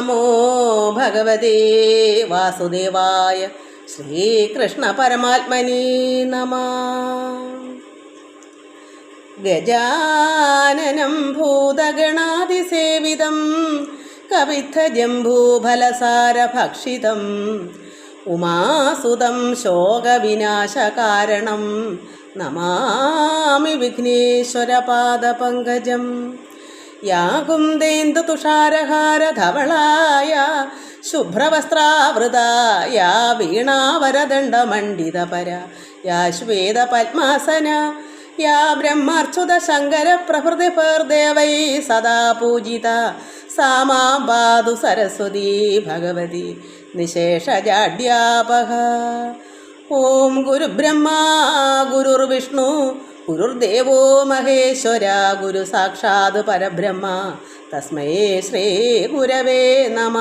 നമോ ഭഗവതേ വാസുദേവായ ശ്രീകൃഷ്ണ പരമാത്മനി നമ ഗജാനനം ഭൂതഗണാതിസേവിതം കവിദ്ധജംബൂഫലസാരഭക്ഷിതം ഉമാസുതം ശോകവിനാശകാരണം നമാമി വിഘ്നേശ്വരപാദപങ്കജം യാ കുന്ദേന്ദു തുഷാരഹാരധവളായ ശുഭ്രവസ്ത്രാവൃത യാ വീണാവരദണ്ഡമണ്ഡിതപര യാ ശ്വേത പത്മാസന യാ ബ്രഹ്മാർച്ചുത ശങ്കര പ്രഭൃതി പേർദേവൈ സദാ പൂജിത സാമാം പാതു സരസ്വതി ഭഗവതി നിശേഷജാഡ്യാപക ഓം ഗുരുബ്രഹ്മാ ഗുരുർവിഷ്ണു ഗുരുർദേവോ മഹേശ്വര ഗുരു സാക്ഷാത് പരബ്രഹ്മ. തസ്മയേ ശ്രീ ഗുരവേ നമ.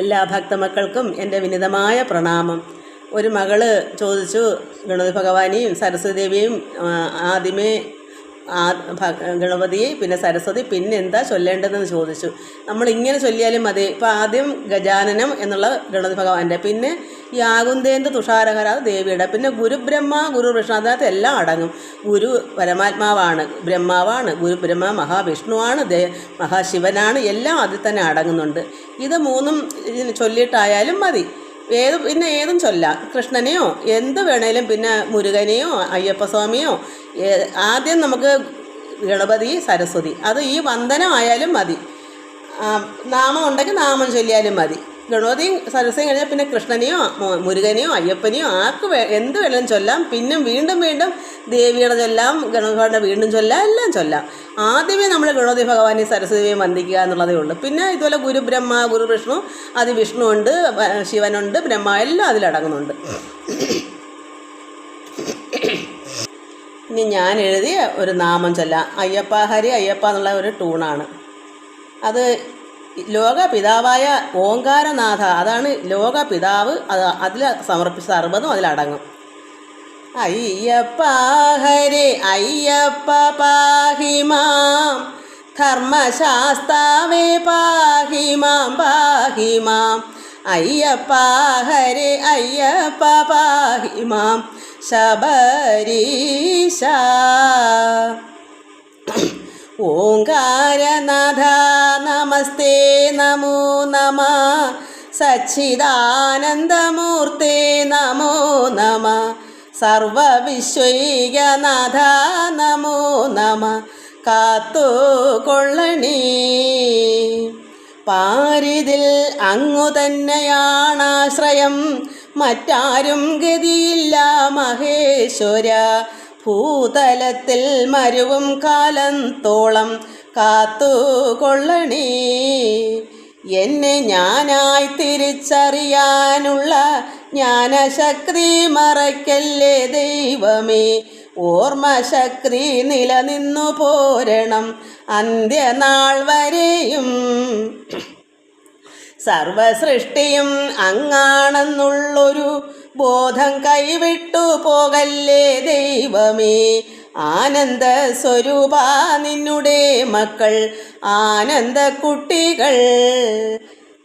എല്ലാ ഭക്തമക്കൾക്കും എന്റെ വിനിതമായ പ്രണാമം. ഒരു മകൾ ചോദിച്ചു ഗണപതി ഭഗവാനെയും സരസ്വതി ദേവിയും ആദ്യമേ ആ ഗണപതി പിന്നെ സരസ്വതി പിന്നെ എന്താ ചൊല്ലേണ്ടതെന്ന് ചോദിച്ചു. നമ്മൾ ഇങ്ങനെ ചൊല്ലിയാലും മതി. ഇപ്പം ആദ്യം ഗജാനനം എന്നുള്ള ഗണപതി ഭഗവാന്റെ പിന്നെ ഈ ആകുന്തേന്ദ്ര തുഷാരഹര ദേവിയുടെ പിന്നെ ഗുരുബ്രഹ്മ ഗുരു വിഷ്ണു അതിനകത്ത് എല്ലാം അടങ്ങും. ഗുരു പരമാത്മാവാണ് ബ്രഹ്മാവാണ് ഗുരു ബ്രഹ്മ മഹാവിഷ്ണുവാണ് ദേ മഹാശിവനാണ് എല്ലാം അതിൽ തന്നെ അടങ്ങുന്നുണ്ട്. ഇത് മൂന്നും ചൊല്ലിയിട്ടായാലും മതി. ഏത് പിന്നെ ഏതും ചൊല്ലാം. കൃഷ്ണനെയോ എന്ത് വേണേലും പിന്നെ മുരുകനെയോ അയ്യപ്പസ്വാമിയോ ആദ്യം നമുക്ക് ഗണപതി സരസ്വതി. അത് ഈ വന്ദനമായാലും മതി. നാമം ഉണ്ടെങ്കിൽ നാമം ചൊല്ലിയാലും മതി. ഗണപതിയും സരസ്വതിയും കഴിഞ്ഞാൽ പിന്നെ കൃഷ്ണനെയോ മുരുകനെയോ അയ്യപ്പനെയോ ആർക്ക് എന്ത് വേണം ചൊല്ലാം. പിന്നെ വീണ്ടും വീണ്ടും ദേവിയുടെ ചൊല്ലാം ഗണപതിയുടെ വീണ്ടും ചൊല്ലാം എല്ലാം ചൊല്ലാം. ആദ്യമേ നമ്മൾ ഗണപതി ഭഗവാനെ സരസ്വതിയെ വന്ദിക്കുക എന്നുള്ളതേ ഉള്ളൂ. പിന്നെ ഇതുപോലെ ഗുരു ബ്രഹ്മ ഗുരു വിഷ്ണു അത് വിഷ്ണു ഉണ്ട് ശിവനുണ്ട് ബ്രഹ്മ എല്ലാം അതിലടങ്ങുന്നുണ്ട് ഇനി ഞാൻ എഴുതിയ ഒരു നാമം ചൊല്ലാം. അയ്യപ്പ ഹരി അയ്യപ്പ എന്നുള്ള ഒരു ടൂണാണ് അത് ലോക പിതാവായ ഓങ്കാരനാഥ. അതാണ് ലോക പിതാവ് അത് അതിൽ സമർപ്പിച്ച സർവതും അതിലടങ്ങും. അയ്യപ്പ ഹരേ അയ്യപ്പ പാഹിമാം ധർമ്മശാസ്താവേ പാഹിമാം പാഹിമാം അയ്യപ്പ ഹരേ അയ്യപ്പ പാഹിമാം ശബരീശ ഓങ്കാരനാഥ നമസ്തേ നമോ നമ. സച്ചിദാനന്ദമൂർത്തേ നമോ നമ. സർവവിശ്വൈകനാഥ നമോ നമ. കാത്തു കൊള്ളണി. പാരിതിൽ അങ്ങു തന്നെയാണാശ്രയം. മറ്റാരും ഗതിയില്ല മഹേശ്വര. ഭൂതലത്തിൽ മരുവും കാലത്തോളം കാത്തു കൊള്ളണേ എന്നെ ഞാനായി തിരിച്ചറിയാനുള്ള ജ്ഞാനശക്തി മറയ്ക്കല്ലേ ദൈവമേ. ഓർമ്മശക്തി നിലനിന്നു പോരണം അന്ത്യനാൾ വരെയും. സർവസൃഷ്ടിയും അങ്ങാണെന്നുള്ളൊരു ബോധം കൈവിട്ടു പോകല്ലേ ദൈവമേ. ആനന്ദ സ്വരൂപ നിന്നുടെ മക്കൾ ആനന്ദ കുട്ടികൾ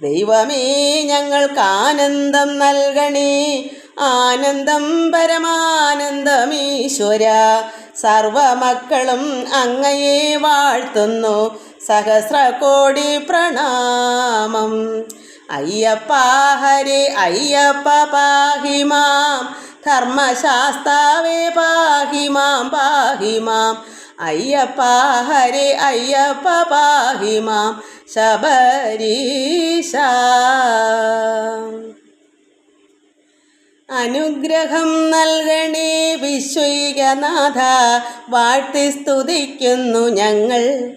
ദൈവമേ ഞങ്ങൾക്ക് ആനന്ദം നൽകണേ. ആനന്ദം പരമാനന്ദമീശ്വര. സർവമക്കളും അങ്ങയെ വാഴ്ത്തുന്നു. സഹസ്രകോടി പ്രണാമം. അയ്യപ്പ ഹരേ അയ്യപ്പ പാഹിമാം. ധർമ്മശാസ്താവേ പാഹിമാം പാഹിമാം. അയ്യപ്പ ഹരേ അയ്യപ്പ പാഹിമാം. ശബരീശ. അനുഗ്രഹം നൽകണേ വിശ്വൈകനാഥ. വാഴ്ത്തി സ്തുതിക്കുന്നു ഞങ്ങൾ.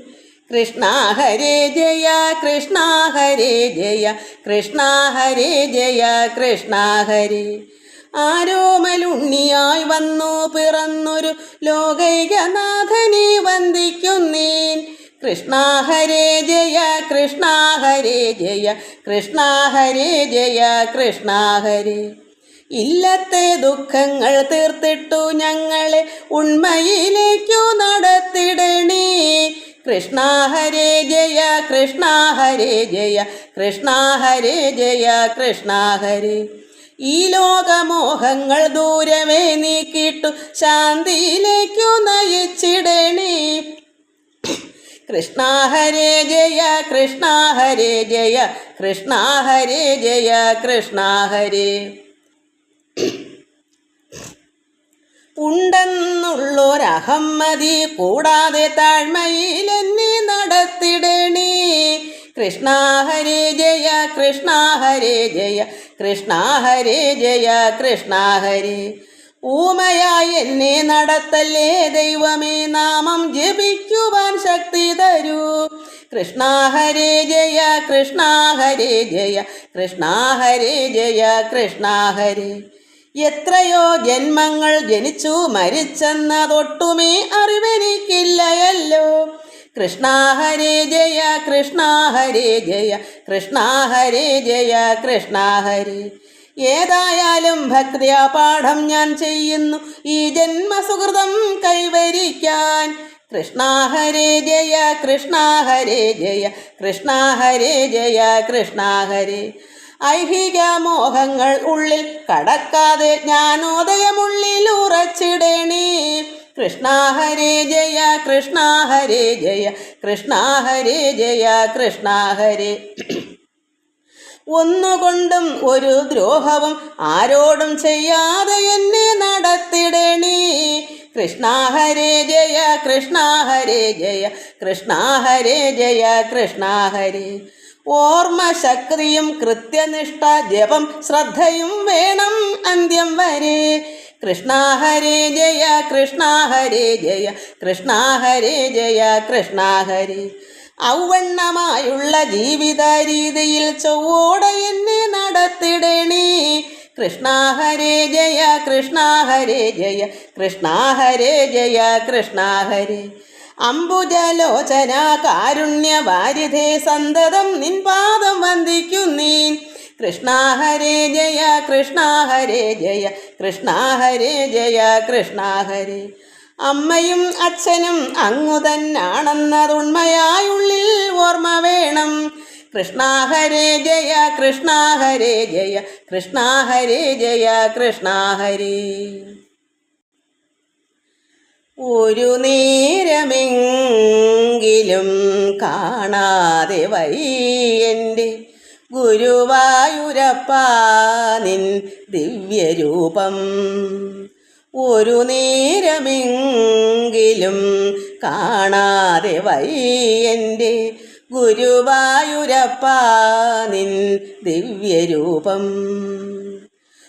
കൃഷ്ണ ഹരേ ജയ കൃഷ്ണ ഹരേ ജയ കൃഷ്ണ ഹരേ ജയ കൃഷ്ണ ഹരേ. ആരോമലുണ്ണിയായി വന്നു പിറന്നൊരു ലോകൈകനാഥനെ വന്ദിക്കുന്നേൻ. കൃഷ്ണ ഹരേ ജയ കൃഷ്ണ ഹരേ ജയ കൃഷ്ണ ഹരേ ജയ കൃഷ്ണ ഹരേ. ഇല്ലത്തെ ദുഃഖങ്ങൾ തീർത്തിട്ടു ഞങ്ങളെ ഉണ്മയിലേക്കു നടത്തിടണേ. കൃഷ്ണ ഹരേ ജയ കൃഷ്ണ ഹരേ ജയ കൃഷ്ണ ഹരേ ജയ കൃഷ്ണ ഹരേ. ഈ ലോകമോഹങ്ങൾ ദൂരമേ നീക്കിട്ടു ശാന്തിയിലേക്കു നയിച്ചിടണേ. കൃഷ്ണ ഹരേ ജയ കൃഷ്ണ ഹരേ ജയ കൃഷ്ണ ഹരേ ജയ കൃഷ്ണ ഹരേ. ഉണ്ടെന്നുള്ളൊരഹമ്മതി കൂടാതെ താഴ്മയിലെന്നെ നടത്തിടണേ. കൃഷ്ണ ഹരേ ജയ കൃഷ്ണ ഹരേ ജയ കൃഷ്ണ ഹരേ ജയ കൃഷ്ണ ഹരേ. ഊമയായി എന്നെ നടത്തല്ലേ ദൈവമേ നാമം ജപിക്കുവാൻ ശക്തി തരൂ. കൃഷ്ണ ഹരേ ജയ കൃഷ്ണ ഹരേ ജയ കൃഷ്ണ ഹരേ ജയ കൃഷ്ണ ഹരേ. എത്രയോ ജന്മങ്ങൾ ജനിച്ചു മരിച്ചെന്നതൊട്ടുമേ അറിവെനിക്കില്ലയല്ലോ. കൃഷ്ണ ഹരേ ജയ കൃഷ്ണ ഹരേ ജയ കൃഷ്ണ ഹരേ ജയ കൃഷ്ണ ഹരേ. ഏതായാലും ഭക്തിയാ പാഠം ഞാൻ ചെയ്യുന്നു. ഈ ജന്മസുഹൃതം കൈവരിക്കാൻ. കൃഷ്ണ ഹരേ ജയ കൃഷ്ണ ഹരേ ജയ കൃഷ്ണ ഹരേ ജയ കൃഷ്ണ ഹരേ. ഐഹിക മോഹങ്ങൾ ഉള്ളിൽ കടക്കാതെ ജ്ഞാനോദയമുള്ളിൽ ഉറച്ചിടണേ. കൃഷ്ണ ഹരേ ജയ കൃഷ്ണ ഹരേ ജയ കൃഷ്ണ ഹരേ ജയ കൃഷ്ണ ഹരേ. ഒന്നുകൊണ്ടും ഒരു ദ്രോഹവും ആരോടും ചെയ്യാതെ എന്നെ നടത്തിടണേ. കൃഷ്ണ ഹരേ ജയ കൃഷ്ണ ഹരേ ജയ കൃഷ്ണ ഹരേ ജയ കൃഷ്ണ ഹരേ. ഓർമ്മ ശക്തിയും കൃത്യനിഷ്ഠ ജപം ശ്രദ്ധയും വേണം അന്ത്യം വരെ. കൃഷ്ണ ഹരേ ജയ കൃഷ്ണ ഹരേ ജയ കൃഷ്ണ ഹരേ ജയ കൃഷ്ണ ഹരേ. ഔവണ്ണമായുള്ള ജീവിത രീതിയിൽ ചൊവ്വോടെ എന്നെ നടത്തിടണേ. കൃഷ്ണ ഹരേ ജയ കൃഷ്ണ ഹരേ ജയ കൃഷ്ണ ഹരേ ജയ കൃഷ്ണ ഹരേ. അംബുജലോചന കാരുണ്യ വാരിധേ സന്തതം നിൻ പാദം വന്ദിക്കുന്നീൻ. കൃഷ്ണ ഹരേ ജയ കൃഷ്ണ ഹരേ ജയ കൃഷ്ണ ഹരേ ജയ കൃഷ്ണ ഹരേ. അമ്മയും അച്ഛനും അങ്ങു തന്നാണെന്നതുണ്മയായുള്ളിൽ ഓർമ്മ വേണം. കൃഷ്ണ ഹരേ ജയ കൃഷ്ണ ഹരേ ജയ കൃഷ്ണ ഹരേ ജയ കൃഷ്ണ ഹരേ. ഒരു നേരമെങ്കിലും കാണാതെ വയ്യന്റെ ഗുരുവായൂരപ്പ നിൻ ദിവ്യരൂപം. ഒരു നേരമെങ്കിലും കാണാതെ വയ്യന്റെ ഗുരുവായൂരപ്പ നിൻ ദിവ്യരൂപം.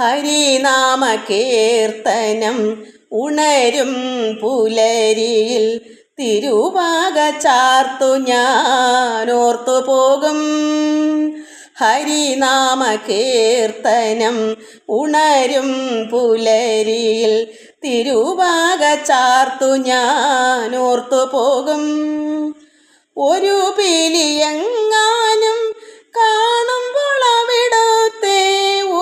ഹരിനാമ കീർത്തനം ഉണരും പുലരിയിൽ തിരുവാക ചാർത്തു ഞാനോർത്തു പോകും. ഹരിനാമ കീർത്തനം ഉണരും പുലരിയിൽ തിരുവാക ചാർത്തു ഞാനോർത്തു പോകും. ഒരു പിലിയെങ്ങാനും കാണുമ്പോൾ അവിടത്തെ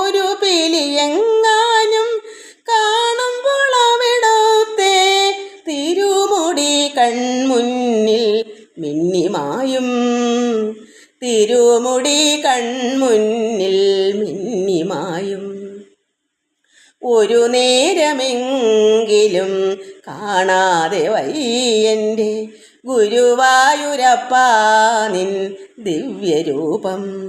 ഒരു പിലിയെങ്ങാനും കാണുമ്പോൾ അവിടത്തെ തിരുമുടി കൺമുന്നിൽ മിന്നിമായും. തിരുമുടി കൺമുന്നിൽ മിന്നിമായും. ഒരു നേരമെങ്കിലും കാണാതെ വയ്യന്റെ ഗുരുവായൂരപ്പ നിൻ ദിവ്യരൂപം.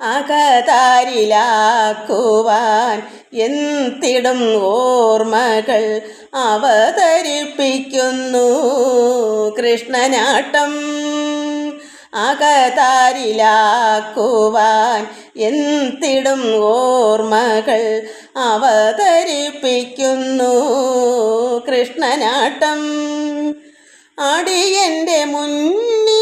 അകതാരിലാക്കുവാൻ എന്തിടും ഓർമ്മകൾ അവതരിപ്പിക്കുന്നു. കൃഷ്ണനാട്ടം അകതാരിലാക്കുവാൻ എന്തിടും ഓർമ്മകൾ അവതരിപ്പിക്കുന്നു. കൃഷ്ണനാട്ടം അടിയന്റെ മുന്നിലുണ്ടെപ്പോഴും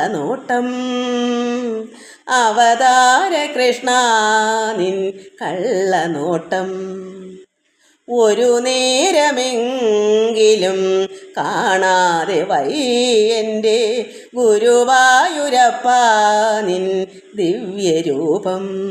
കള്ളനോട്ടം അവതാര കൃഷ്ണ നിൻ കള്ളനോട്ടം. ഒരു നേരമെങ്കിലും കാണാതെ വൈ എന്റെ ഗുരുവായൂരപ്പ നിൻ ദിവ്യരൂപം.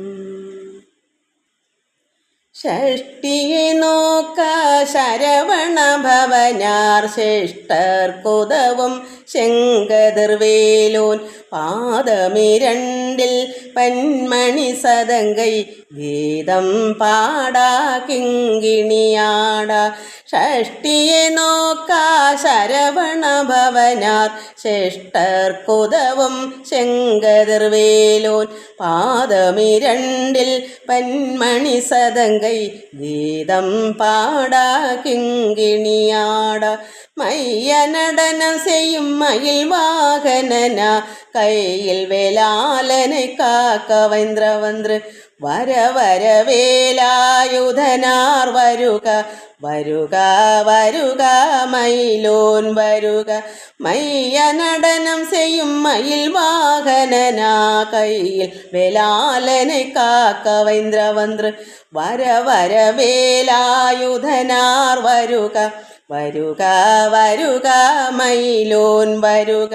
ഷഷ്ടിയെ നോക്ക ശരവണ ഭവനാർ ശ്രേഷ്ഠർക്കുതവും ശങ്കതിർവേലോൻ പാദമിരണ്ടിൽ പന്മണി സതങ്കൈ ഗീതം പാടാ കിങ്കിണിയാട. ഷഷ്ടിയെ നോക്കാ ശരവണ ഭവനാർ ശ്രേഷ്ഠർക്കുതവും ശങ്കതിർവേലോൻ പാദമിരണ്ടിൽ പന്മണി സതങ്കൈ ഗീതം പാടാ കിങ്കിണിയാട. മയ്യനടനം ചെയ്യും മയിൽ വാഹനന. കയ്യിൽ വേലാലനെ കാക്കവൈന്ദ്രവന്ദ്ര വര വര വേലായുധനാർ വരുക. വരുക വരുക മയിലോൻ വരുക. മയ്യ നടനം ചെയ്യും മയിൽ വാഹനനാ. കയ്യിൽ വേലാലനെ കാക്കവൈന്ദ്രവന്ദ്ര വര വര വേലായുധനാർ വരുക. വരുക വരുക മൈലോൻ വരുക.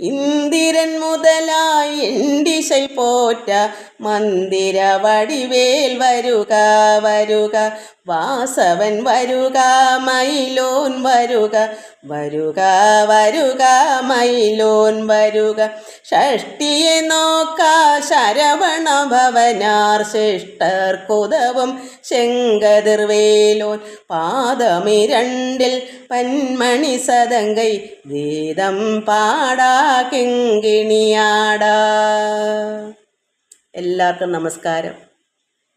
ഇന്ദിരൻ മുതലായി എണ്ടിശൈ പോറ്റ മന്ദിര വടിവേൽ വരുക വരുക. വാസവൻ വരുക മൈലോൻ വരുക വരുക വരുക മൈലോൻ വരുക. ഷഷ്ടിയെ നോക്ക ശരവണ ഭവനാർ ശിഷ്ടർക്കുതവും ശങ്കതിർവേലോൻ പാദമിരണ്ടിൽ പന്മണി സതങ്കൈ ഗീതം പാടാ കിങ്കിണിയാടാ. എല്ലാവർക്കും നമസ്കാരം.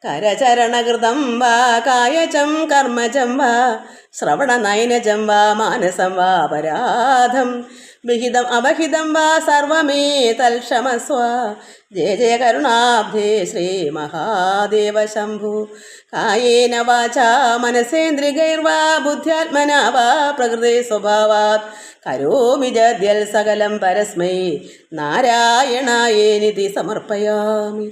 കരചരണകൃതം വാ കായചം കർമ്മജം വാ ശ്രവണനയനജം വാ മാനസം വാ അപരാധം. വിഹിതം അപഹിതം വാ സർവമേ തൽക്ഷമസ്വ. ജയ ജയ കരുണാബ്ധേ ശ്രീ മഹാദേവ ശംഭു. കായേന വാച മനസേന്ദ്രികൈർവാ ബുദ്ധ്യാത്മന വാ പ്രകൃതി സ്വഭാവാത്. കരോമി ജദ്യൽ സകലം പരസ്മൈ. നാരായണായേനിധി സമർപ്പയാമി.